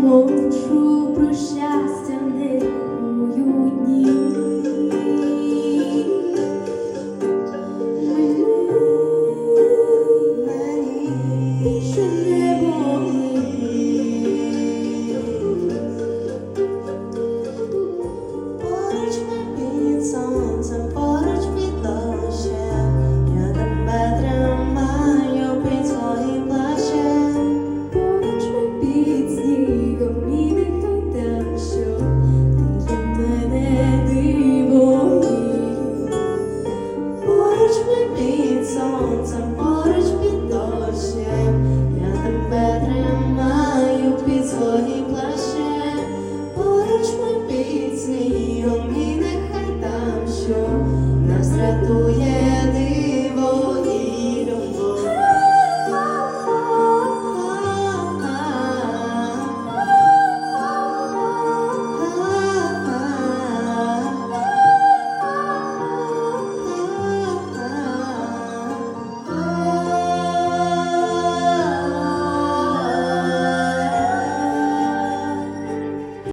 Мовчу про сонцем, поруч під дощем, я тебе тримаю під своїм плащем, поруч ми під снігом і нехай там що нас рятує.